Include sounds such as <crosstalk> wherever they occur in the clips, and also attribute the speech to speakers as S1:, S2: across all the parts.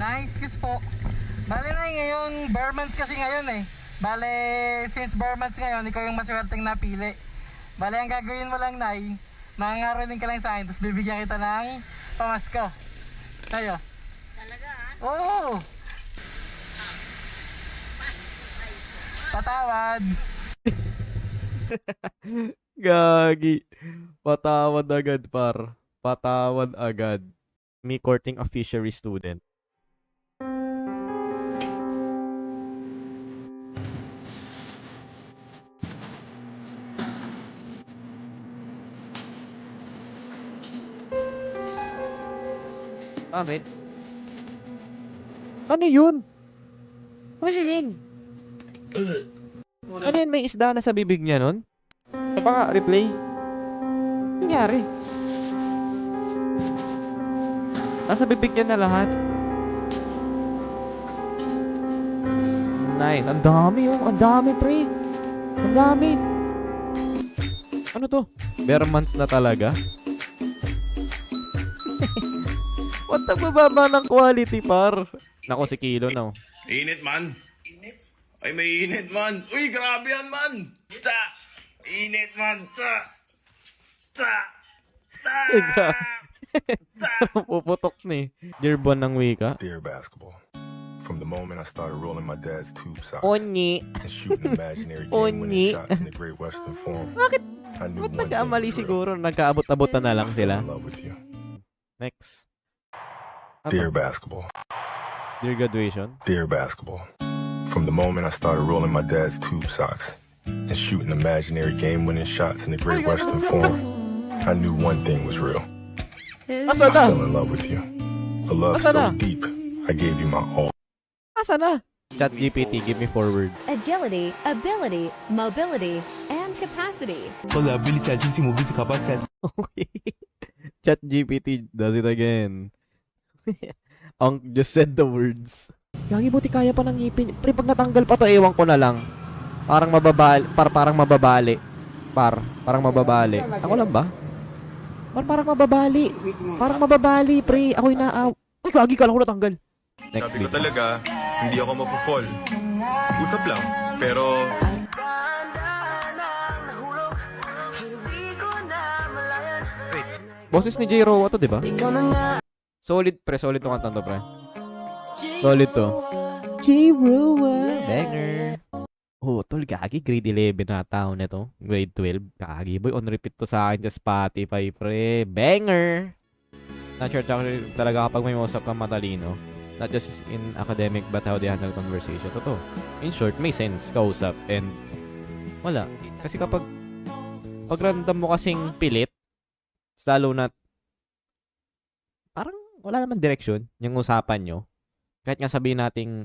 S1: Nice kiss po. Bale na ngayon, bare months kasi ngayon eh. Bale, since bare months ngayon, ikaw yung maswerteng napili. Bale, ang gagawin mo lang, Nay, mangangaraling ka lang sa akin, tapos bibigyan kita ng pamasko. Tayo.
S2: Talaga ah.
S1: Oo! Patawad. <laughs>
S3: Gagi. Patawad agad, par. Patawad agad. Me courting a fishery student. Bakit? Ano yun? Ano yun? Ano yun? May isda na sa bibig niya nun? Ano pa nga? Replay? Ano nangyari? Nasa bibig niya na lahat. Nine. Ang dami oh. Ang dami, pre. Ang dami. Ano to? Bare months na talaga? <laughs> What the bababa ng quality, par? Nako si Kilo na oh.
S4: Init man. Init? Ay, may init man. Uy, grabe yan man. Tsa! Init man. Tsa! Tsa! Tsa!
S3: Ika. <laughs> Puputok ni. Dear buwan ng wika.
S5: Dear basketball. From the moment I started rolling my dad's tube socks
S3: Onyi.
S5: and shooting imaginary game-winning shots in the Great Western Forum,
S3: Bakit?
S5: I knew
S3: Ba't
S5: real.
S3: siguro? Nagkaabot-abot na lang sila.
S5: in love with you.
S3: Next. Ano?
S5: Dear basketball.
S3: Dear graduation.
S5: Dear basketball. From the moment I started rolling my dad's tube socks and shooting imaginary game-winning shots in the Great Western Forum, I knew one thing was real.
S3: Asa
S5: I fell in love with you. A love
S3: Asa na?
S5: so deep, I gave you my all.
S3: Asa na? Chat GPT, give me four words.
S2: Agility, ability, mobility, and capacity.
S6: So the ability agility mobility capacity
S3: Okay. Chat GPT does it again. <laughs> Ang just said the words. Gagi buti kaya pa ng ngipin. Pre, pag natanggal pa to, ewan ko na lang. Parang mababali. Par, parang mababali. Par, parang mababali. Ako lang ba? Par, parang mababali. Parang mababali, pre. Ako inaaw. Uy, gagi ka lang ko natanggal. Next
S7: Sabi ko talaga, hindi ako mapufall. Usap lang. Pero,
S3: Boses ni J. Rowa to, di ba? Solid, pre. Solid tong kantang to, pre. Solid to. J. Rowa. Banger. Oh, tol, gagi. Grade 11 na tao na to. Grade 12. Gagi, boy. On repeat to sa akin sa Spotify, pre. Banger. Not sure actually talaga kapag may usap kang matalino. Not just in academic but how they handle conversation. Totoo. In short, may sense kausap and wala. Kasi kapag pag random mo kasing pilit, lalo na parang wala naman direction yung usapan nyo. Kahit nga sabihin nating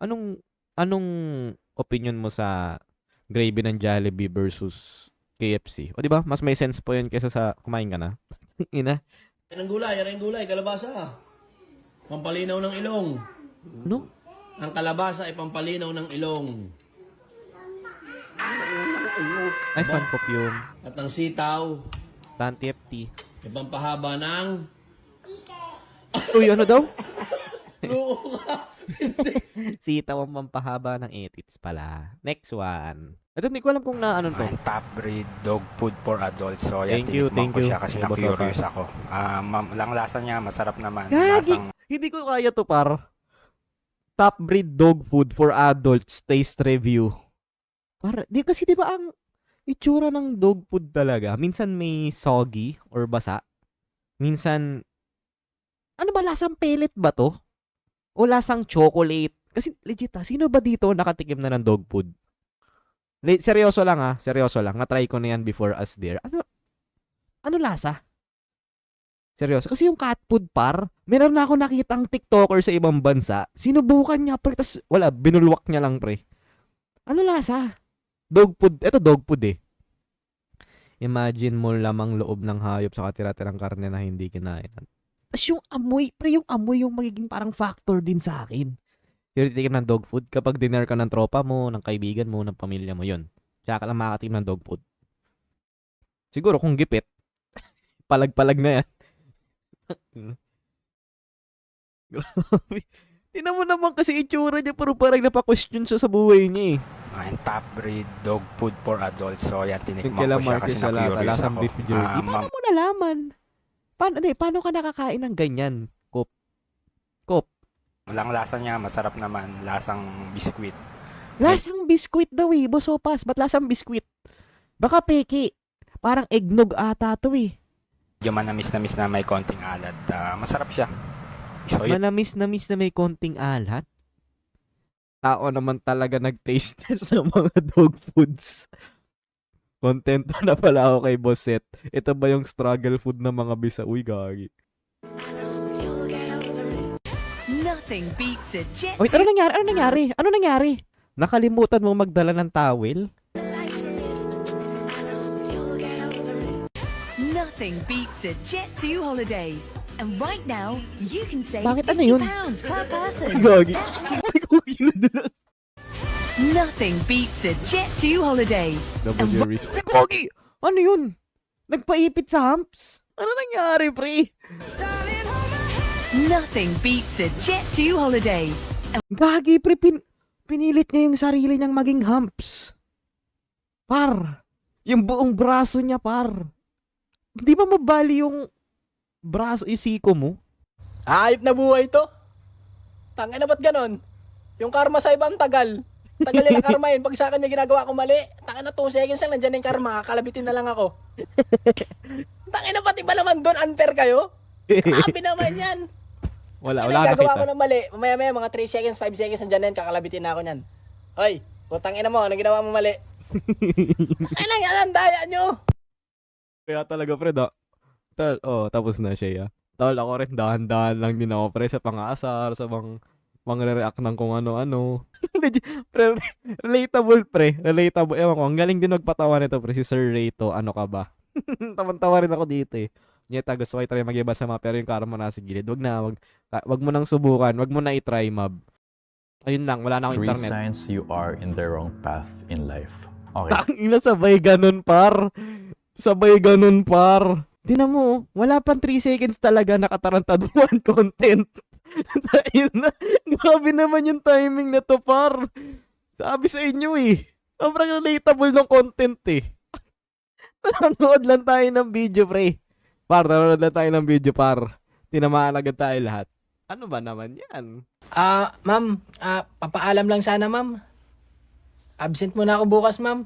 S3: anong anong opinion mo sa gravy ng Jollibee versus KFC? O di ba? Mas may sense po yun kaysa sa kumain ka na. <laughs> Ina.
S8: Yan ang gulay, yan ang gulay, kalabasa. Pampalinaw ng ilong.
S3: No?
S8: Ang kalabasa ay pampalinaw ng ilong.
S3: Nice one, Popyum.
S8: At ang sitaw
S3: Stan TFT.
S8: ay pampahaba ng...
S3: Uy, ano daw?
S8: Loko ka.
S3: Sitaw ang pampahaba ng edits pala. Next one. Ito, hindi ko alam kung na ano to.
S9: Ang top breed dog food for adults. So, yan,
S3: Thank you, thank
S9: ko
S3: you.
S9: siya kasi
S3: Thank you,
S9: na-curious
S3: Boss
S9: ako. Ah, ma- lang lasa niya, masarap naman.
S3: Gagi!
S9: Lasang
S3: Hindi ko kaya to par. Top breed dog food for adults taste review. Para, di kasi di ba ang itsura ng dog food talaga, minsan may soggy or basa. Minsan, ano ba lasang pellet ba to? O lasang chocolate? Kasi legit ha, sino ba dito nakatikim na ng dog food? Le- seryoso lang ha, seryoso lang. Nga-try ko na yan before us there. Ano, ano lasa? Seryoso. Kasi yung cat food par, meron na ako nakitang TikToker sa ibang bansa. Sinubukan niya pre, tas wala, binulwak niya lang pre. Ano lasa? Dog food. Ito dog food eh. Imagine mo lamang loob ng hayop sa katira-tirang karne na hindi kinain. Tapos yung amoy, pre, yung amoy yung magiging parang factor din sa akin. Yung titikim ng dog food, kapag dinner ka ng tropa mo, ng kaibigan mo, ng pamilya mo, yun. Tsaka ka lang makatikim ng dog food. Siguro kung gipit, <laughs> palag-palag na yan. <laughs> Grabe. Tingnan mo naman kasi itsura niya pero parang napaka-question siya sa buhay niya eh.
S9: Ang top breed dog food for adults. So yan, tinikman ko siya kasi na-curious
S3: lasang
S9: ako.
S3: beef jerky.
S9: Ah,
S3: paano mo nalaman? Paano, hindi, paano ka nakakain ng ganyan? Kop. Kop.
S9: lang lasa niya, masarap naman. Lasang biskwit.
S3: Lasang biskwit daw eh, bosopas. Ba't lasang biskwit? Baka peki. Parang eggnog ata to eh.
S9: Medyo manamis na miss na may konting alat. Ah, masarap siya. So yun,
S3: Manamis na miss na may konting alat. Tao naman talaga nag-taste <laughs> ng mga dog foods. Contento na pala ako kay Bosset. Ito ba yung struggle food ng mga bisa? Uy, gagi.
S10: Nothing beats a jet
S3: Wait, ano nangyari? Ano nangyari? Ano nangyari? Nakalimutan mo magdala ng towel?
S10: Nothing beats a Jet 2 holiday. And right now, you can save
S3: Bakit ano
S10: 50
S3: yun?
S10: pounds per person.
S3: Gagi. Ay, kuki na
S10: Nothing beats a Jet 2 holiday.
S3: Double risk. Uy, Gogi! Ano yun? Nagpaipit sa humps? Ano nangyari, pre?
S10: Nothing beats a Jet 2 holiday.
S3: Gagi, pre. Pin pinilit niya yung sarili niyang maging humps. Par. Yung buong braso niya, par. Di ba mabali yung braso, yung siko mo?
S8: Hayop na buhay to. Tangin na ba't ganon? Yung karma sa iba ang tagal. Tagal yung karma yun. Pag sa akin may ginagawa ko mali, tangin na 2 seconds lang nandyan yung karma, kakalabitin na lang ako. <laughs> tangin na pati ba naman doon, unfair kayo? Happy naman yan.
S3: wala,
S8: Ano
S3: wala
S8: yung gagawa ko
S3: nakita.
S8: ng mali? Mamaya maya mga 3 seconds, 5 seconds nandyan na yan, kakalabitin na ako niyan. Hoy, putang ina mo, ano ginawa mo mali? Ay lang yan, ang daya nyo.
S3: Kaya talaga, pre, da. Tal, oh, tapos na siya, ya. Tal, ako rin, dahan-dahan lang din ako, pre, sa pang-aasar, sa bang, react ng kung ano-ano. <laughs> Relatable, pre. Relatable. Ewan ko, ang galing din magpatawa nito, pre, si Sir Rayto, ano ka ba? <laughs> Tawan-tawa rin ako dito, eh. Nyeta, gusto ko i-try mag-iba sa mga, pero yung karma nasa gilid. Wag na, wag, wag mo nang subukan, wag mo na i-try, mab. Ayun lang, wala na akong
S11: Three
S3: internet.
S11: signs you are in the wrong path in life. Okay. <laughs>
S3: Tangina, sabay ganun, par. Sabay ganun, par. Tinan mo, wala pang 3 seconds talaga nakatarantaduan content. <laughs> Dahil na, grabe naman yung timing na to, par. Sabi sa inyo eh. Sobrang relatable ng content eh. <laughs> Nanonood lang tayo ng video, pre. Par, nanonood lang tayo ng video, par. Tinamaan agad tayo lahat. Ano ba naman yan?
S8: Ah, ma'am, ah, papaalam lang sana, ma'am. Absent muna ako bukas, ma'am.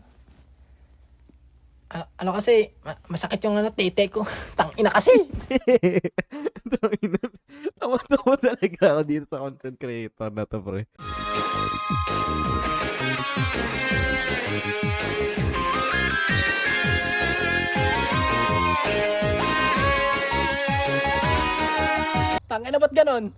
S8: Ah, ano kasi, ma- masakit yung ano, tete ko. <laughs> Tangina kasi.
S3: Tangina. Tawa-tawa talaga ako dito sa content creator na to, pre.
S8: Tangina ba't ganon?